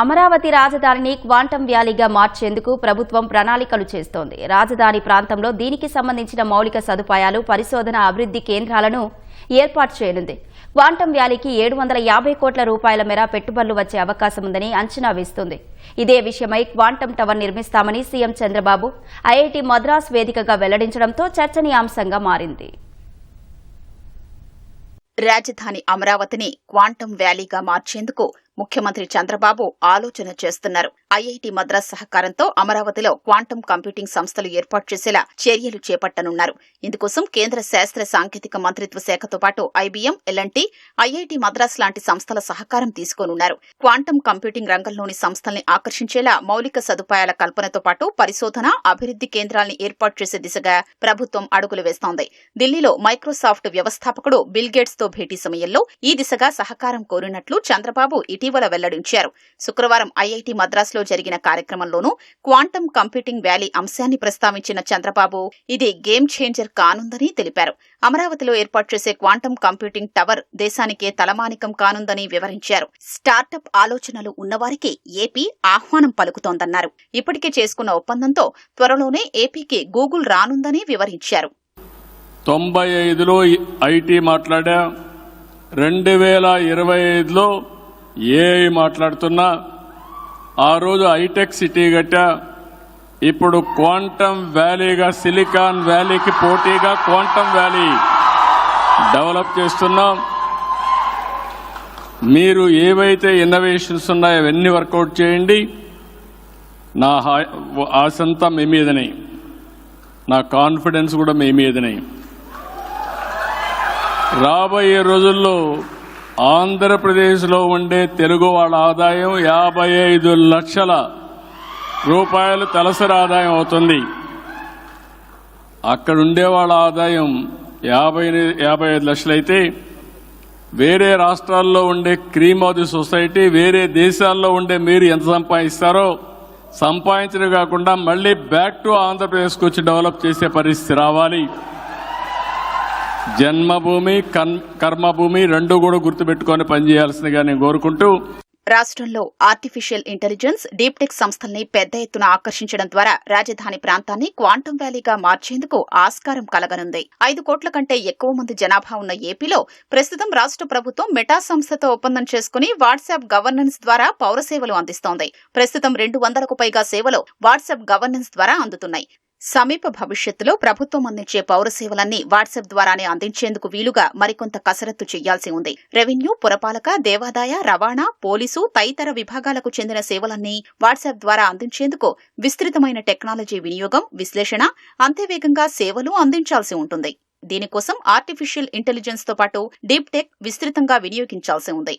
అమరావతి రాజధానిని క్వాంటం వ్యాలీగా మార్చేందుకు ప్రభుత్వం ప్రణాళికలు చేస్తోంది. రాజధాని ప్రాంతంలో దీనికి సంబంధించిన మౌలిక సదుపాయాలు పరిశోధన అభివృద్ధి కేంద్రాలను ఏర్పాటు చేయనుంది. క్వాంటం వ్యాలీకి ఏడు వందల యాభై కోట్ల రూపాయల మేర పెట్టుబడులు వచ్చే అవకాశం ఉందని అంచనా వేస్తుంది. ఇదే విషయమై క్వాంటం టవర్ నిర్మిస్తామని సీఎం చంద్రబాబు ఐఐటి మద్రాస్ వేదికగా వెల్లడించడంతో చర్చనీయాంశంగా మారింది. రాజధాని అమరావతిని క్వాంటం వ్యాలీగా మార్చేందుకు ముఖ్యమంత్రి చంద్రబాబు ఆలోచన చేస్తున్నారు. ఐఐటి మద్రాస్ సహకారంతో అమరావతిలో క్వాంటం కంప్యూటింగ్ సంస్థలు ఏర్పాటు చేసేలా చర్యలు చేపట్టనున్నారు. ఇందుకోసం కేంద్ర శాస్త్ర సాంకేతిక మంత్రిత్వ శాఖతో పాటు ఐబీఎం ఎల్ఎన్టీ ఐఐటి మద్రాస్ లాంటి సంస్థల సహకారం తీసుకోనున్నారు. క్వాంటం కంప్యూటింగ్ రంగంలోని సంస్థల్ని ఆకర్షించేలా మౌలిక సదుపాయాల కల్పనతో పాటు పరిశోధన అభివృద్ధి కేంద్రాల్ని ఏర్పాటు చేసే దిశగా ప్రభుత్వం అడుగులు వేస్తోంది. ఢిల్లీలో మైక్రోసాఫ్ట్ వ్యవస్థాపకుడు బిల్ గేట్స్తో భేటీ సమయంలో ఈ దిశగా సహకారం కోరినట్లు చంద్రబాబు ఇటీవల వెల్లడించారు. శుక్రవారం ఐఐటి మద్రాసులో జరిగిన కార్యక్రమంలోనూ క్వాంటం కంప్యూటింగ్ వ్యాలీ అంశాన్ని ప్రస్తావించిన చంద్రబాబు ఇది గేమ్ చేంజర్ కానుందని తెలిపారు. అమరావతిలో ఏర్పాటు చేసే క్వాంటం కంప్యూటింగ్ టవర్ దేశానికే తలమానికం కానుందని వివరించారు. స్టార్టప్ ఆలోచనలు ఉన్నవారికి ఏపీ ఆహ్వానం పలుకుతోందన్నారు. ఇప్పటికే చేసుకున్న ఒప్పందంతో త్వరలోనే ఏపీకి గూగుల్ రానుందని వివరించారు. తొంభై ఐదులో ఐటీ మాట్లాడా. రెండు వేల ఇరవై ఐదులో ఏఐ మాట్లాడుతున్నా? ఆ రోజు హైటెక్ సిటీ గట్టా. ఇప్పుడు క్వాంటమ్ వ్యాలీగా సిలికాన్ వ్యాలీకి పోటీగా క్వాంటమ్ వ్యాలీ డెవలప్ చేస్తున్నాం. మీరు ఏవైతే ఇన్నోవేషన్స్ ఉన్నాయో అవన్నీ వర్కౌట్ చేయండి. నా ఆశంతా మీ మీదనే. నా కాన్ఫిడెన్స్ కూడా మీ మీదనే. రాబోయే రోజుల్లో ఆంధ్రప్రదేశ్లో ఉండే తెలుగు వాళ్ళ ఆదాయం యాభై ఐదు లక్షల రూపాయలు తలసరి ఆదాయం అవుతుంది. అక్కడ ఉండే వాళ్ళ ఆదాయం యాభై యాభై ఐదు లక్షలైతే వేరే రాష్ట్రాల్లో ఉండే క్రీమ్ ఆఫ్ ది సొసైటీ వేరే దేశాల్లో ఉండే మీరు ఎంత సంపాదిస్తారో సంపాదించడం కాకుండా మళ్ళీ బ్యాక్ టు ఆంధ్రప్రదేశ్కి వచ్చి డెవలప్ చేసే పరిస్థితి రావాలి. జన్మభూమి కర్మభూమి రెండు కూడా గుర్తుపెట్టుకొని పనిచేయాల్సిందిగా నేను కోరుకుంటూ రాష్ట్రంలో ఆర్టిఫిషియల్ ఇంటెలిజెన్స్ డీప్టెక్ సంస్థల్ని పెద్ద ఎత్తున ఆకర్షించడం ద్వారా రాజధాని ప్రాంతాన్ని క్వాంటం వ్యాలీగా మార్చేందుకు ఆస్కారం కలగనుంది. ఐదు కోట్ల కంటే ఎక్కువ మంది జనాభా ఉన్న ఏపీలో ప్రస్తుతం రాష్ట్ర ప్రభుత్వం మెటా సంస్థతో ఒప్పందం చేసుకుని వాట్సాప్ గవర్నెన్స్ ద్వారా పౌర సేవలు అందిస్తోంది. ప్రస్తుతం రెండు వందలకు పైగా సేవలు వాట్సాప్ గవర్నెన్స్ ద్వారా అందుతున్నాయి. సమీప భవిష్యత్తులో ప్రభుత్వం అందించే పౌర సేవలన్నీ వాట్సాప్ ద్వారానే అందించేందుకు వీలుగా మరికొంత కసరత్తు చేయాల్సి ఉంది. రెవెన్యూ పురపాలక దేవాదాయ రవాణా పోలీసు తదితర విభాగాలకు చెందిన సేవలన్నీ వాట్సాప్ ద్వారా అందించేందుకు విస్తృతమైన టెక్నాలజీ వినియోగం విశ్లేషణ అంతేవేగంగా సేవలు అందించాల్సి ఉంటుంది. దీనికోసం ఆర్టిఫిషియల్ ఇంటెలిజెన్స్తో పాటు డీప్ టెక్ విస్తృతంగా వినియోగించాల్సి ఉంది.